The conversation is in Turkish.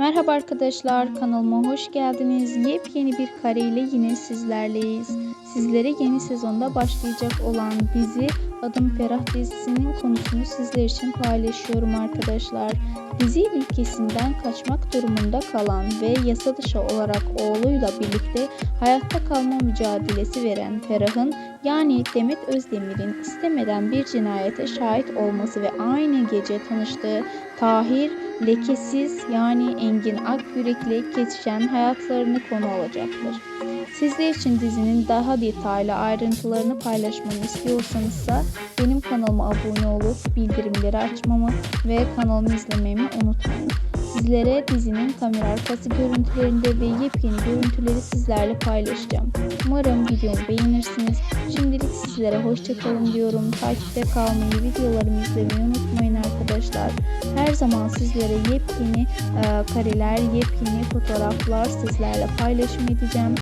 Merhaba arkadaşlar kanalıma hoş geldiniz. Yepyeni bir kare ile yine sizlerleyiz. Sizlere yeni sezonda başlayacak olan dizi Adım Ferah dizisinin konusunu sizler için paylaşıyorum arkadaşlar. Dizi ülkesinden kaçmak durumunda kalan ve yasa dışı olarak oğluyla birlikte hayatta kalma mücadelesi veren Ferah'ın yani Demet Özdemir'in istemeden bir cinayete şahit olması ve aynı gece tanıştığı Tahir lekesiz yani Engin Akgürek'le kesişen hayatlarını konu olacaktır. Sizler için dizinin daha detaylı ayrıntılarını paylaşmamı istiyorsanızsa benim kanalıma abone olup bildirimleri açmamı ve kanalımı izlememi unutmayın. Sizlere dizinin kamera arkası görüntülerinde ve yepyeni görüntüleri sizlerle paylaşacağım. Umarım videomu beğenirsiniz. Şimdilik sizlere hoşçakalın diyorum. Takipte kalmayı, videolarımı izlemeyi unutmayın arkadaşlar. Her zaman sizlere yepyeni e, kareler, yepyeni fotoğraflar sizlerle paylaşım edeceğim.